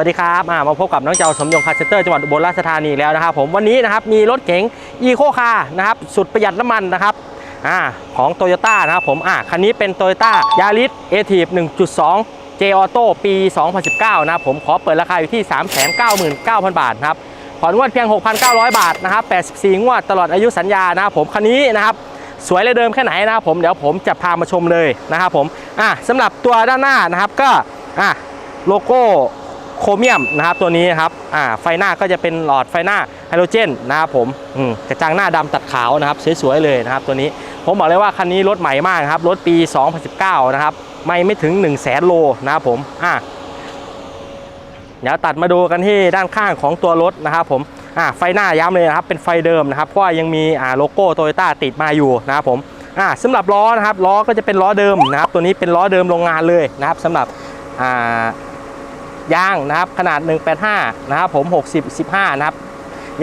วัสดีครับามาพบกับน้องเจ้าสมยงคาร์เซนเตอร์จังหวัดอุบลราชธานีแล้วนะครับผมวันนี้นะครับมีรถเก๋งอีโคคาร์นะครับสุดประหยัดน้ำมันนะครับอ่าของโตโยต้านะครับผมอ่าคันนี้เป็นโตโยต้ายาริสเอทีฟ1.2 J Auto ปี 2019 นะครับผมขอเปิดราคาอยู่ที่ 399,000 บาทนะครับผ่อนงวดเพียง 6,900 บาทนะครับ 84 งวดตลอดอายุสัญญานะครับผมคันนี้นะครับสวยเลยเดิมแค่ไหนนะครับผมเดี๋ยวผมจะพามาชมเลยนะครับผมอะสำหรับตัวด้านหน้านะครับก็อะโลโก้ โครเมียมนะครับตัวนี้นะครับอ่าไฟหน้าก็จะเป็นหลอดไฟหน้าไฮโดรเจนนะครับผมอืมกระจังหน้าดำตัดขาวนะครับสวยๆเลยนะครับตัวนี้ผมบอกเลยว่าคันนี้รถใหม่มากครับรถปี 2019 นะครับไม่ไม่ถึง 1 0 0 0 0แสนโลนะครับผมอะเดี๋ยวตัดมาดูกันที่ด้านข้างของตัวรถนะครับผมอ่าไฟหน้าย้ำเลยนะครับเป็นไฟเดิมนะครับเพราะยังมีอ่าโลโก้โตโยต้าติดมาอยู่นะครับผมอ่าสำหรับล้อนะครับล้อก็จะเป็นล้อเดิมนะครับตัวนี้เป็นล้อเดิมโรงงานเลยนะครับสำหรับอ่า ยางนะครับขนาด 185 นะครับผม 60 15 นะครับ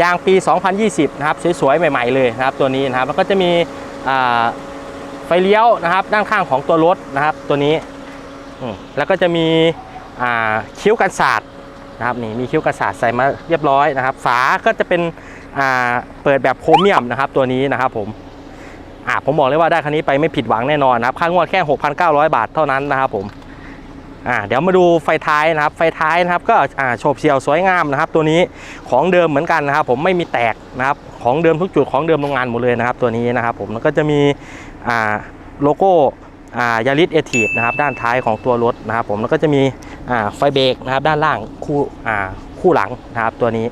ยางปี 2020 นะครับสวยๆ ใหม่ๆ เลยนะครับตัวนี้นะครับแล้วก็จะมีไฟเลี้ยวนะครับด้านข้างของตัวรถนะครับตัวนี้แล้วก็จะมีคิ้วกันศาสตร์นะครับนี่มีคิ้วกระสาดใส่มาเรียบร้อยนะครับ ฝาก็จะเป็นเปิดแบบโครเมียมนะครับตัวนี้นะครับผมผมบอกเลยว่าได้คันนี้ไปไม่ผิดหวังแน่นอนนะครับค่างวดแค่ 6,900 บาทเท่านั้นนะครับผม อ่าเดี๋ยวมาดูไฟท้ายนะครับ ไฟท้ายนะครับก็อ่าโฉบเฉี่ยวสวยงามนะครับ ตัวนี้ของเดิมเหมือนกันนะครับ ผมไม่มีแตกนะครับ ของเดิมทุกจุดของเดิมโรงงานหมดเลยนะครับ ตัวนี้นะครับ ผมแล้วก็จะมีอ่าโลโก้ยาริสเอทีฟนะครับด้านท้ายของตัวรถนะครับ ผมแล้วก็จะมีไฟเบรกนะครับ ด้านล่างคู่คู่หลังนะครับตัวนี้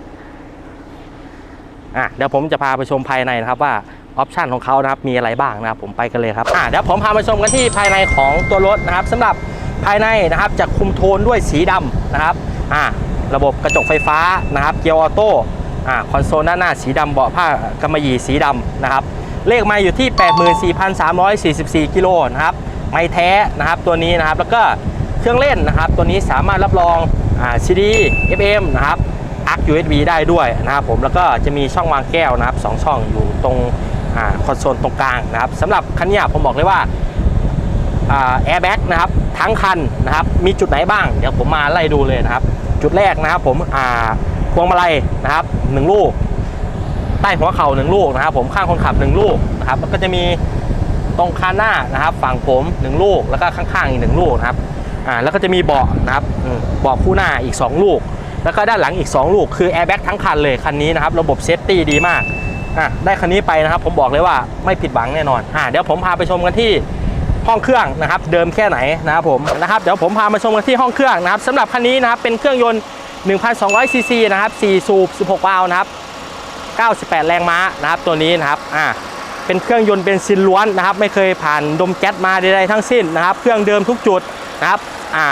เดี๋ยวผมจะพาไปชมภายในนะครับว่าออปชันของเขานะครับมีอะไรบ้างนะครับ ผมไปกันเลยครับเดี๋ยวผมพามาชมกันที่ภายในของตัวรถนะครับสำหรับ ภายในนะครับจะคุมโทนด้วยสีดำนะครับอ่าระบบกระจกไฟฟ้านะครับเกียร์ออโต้อ่าคอนโซลด้านหน้าสีดำเบาะผ้ากำมะหยี่สีดำนะครับเลขมาอยู่ที่ 84,344 กิโลนะครับไม้แท้นะครับตัวนี้นะครับแล้วก็เครื่องเล่นนะครับ ตัวนี้สามารถรับรองอ่า CD FM นะครับอัก USB ได้ด้วยนะครับผมแล้วก็จะมีช่องวางแก้วนะครับสองช่องอยู่ตรงอคอนโซลตรงกลางนะครับสำหรับคันนี้ผมบอกเลยว่า แอร์แบ็กนะครับทั้งคันนะครับมีจุดไหนบ้างเดี๋ยวผมมาไล่ดูเลยนะครับ จุดแรกนะครับผมอ่าพวงมาลัยนะครับหนึ่งลูก ใต้หัวเข่าหนึ่งลูกนะครับผมข้างคนขับหนึ่งลูกนะครับแล้วก็จะมีตรงคานหน้านะครับฝั่งผมหนึ่งลูกแล้วก็ข้างๆอีกหนึ่งลูกนะครับอ่าแล้วก็จะมีเบาะนะครับเบาะคู่หน้าอีก 2 ลูก แล้วก็ด้านหลังอีก 2 ลูก คือแอร์แบ็กทั้งคันเลยคันนี้นะครับระบบเซฟตี้ดีมากอะได้คันนี้ไปนะครับ ผมบอกเลยว่าไม่ผิดหวังแน่นอนอ่าเดี๋ยวผมพาไปชมกันที่ ห้องเครื่องนะครับเดิมแค่ไหนนะครับผมนะครับเดี๋ยวผมพามาชมกันที่ห้องเครื่องนะครับสำหรับคันนี้นะครับเป็นเครื่องยนต์ 1,200 ซีซีนะครับ4สูบ 16 วาล์วนะครับ 98 แรงม้านะครับตัวนี้นะครับอ่าเป็นเครื่องยนต์เบนซินล้วนนะครับ ไม่เคยผ่านดมแก๊สมาใดๆทั้งสิ้นนะครับ เครื่องเดิมทุกจุดนะครับอ่า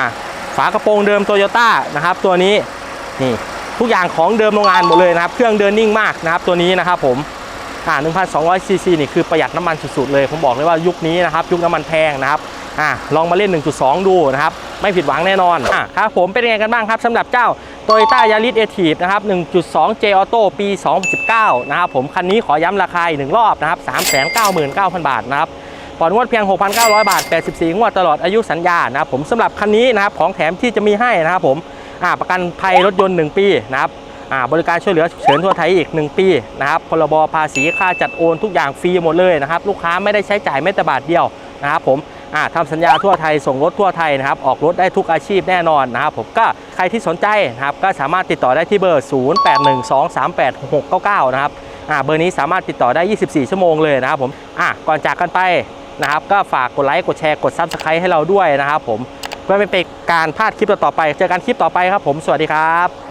ฝากระโปรงเดิมโตโยต้านะครับ ตัวนี้นี่ทุกอย่างของเดิมโรงงานหมดเลยนะครับ เครื่องเดินนิ่งมากนะครับ ตัวนี้นะครับผม อ่า1,200ซีซีนี่คือประหยัดน้ำมันสุดๆเลย ผมบอกเลยว่ายุคนี้นะครับยุคน้ำมันแพงนะครับอ่าลองมาเล่น 1.2 ดูนะครับไม่ผิดหวังแน่นอนอะครับผมเป็นยังไงกันบ้างครับสำหรับเจ้า Toyota Yaris a t i v นะครับ 1.2 J Auto ปี 2019 นะครับผมคันนี้ขอย้ำราคาอีกหนึ่งรอบนะครับ 399,000 บาทนะครับผ่อนงวดเพียง 6,900 บาท 84 งวดตลอดอายุสัญญานะครับผมสำหรับคันนี้นะครับของแถมที่จะมีให้นะครับผมอ่าประกันภัยรถยนต์ 1 ปีนะครับอ่า บริการช่วยเหลือฉุกเฉินทั่วไทยอีก 1 ปีนะครับพรบภาษีค่าจัดโอนทุกอย่างฟรีหมดเลยนะครับลูกค้าไม่ได้ใช้จ่ายแม้แต่บาทเดียวนะครับผมอ่าทำสัญญาทั่วไทยส่งรถทั่วไทยนะครับออกรถได้ทุกอาชีพแน่นอนนะครับผมก็ใครที่สนใจนะครับก็สามารถติดต่อได้ที่เบอร์ 0812386699 นะครับเบอร์นี้สามารถติดต่อได้ 24 ชั่วโมงเลยนะครับผมก่อนจากกันไปนะครับก็ฝากกดไลค์กดแชร์กด Subscribe ให้เราด้วยนะครับผมเพื่อไม่เป็นการพลาดคลิปต่อไป เจอกันคลิปต่อไปครับผมสวัสดีครับ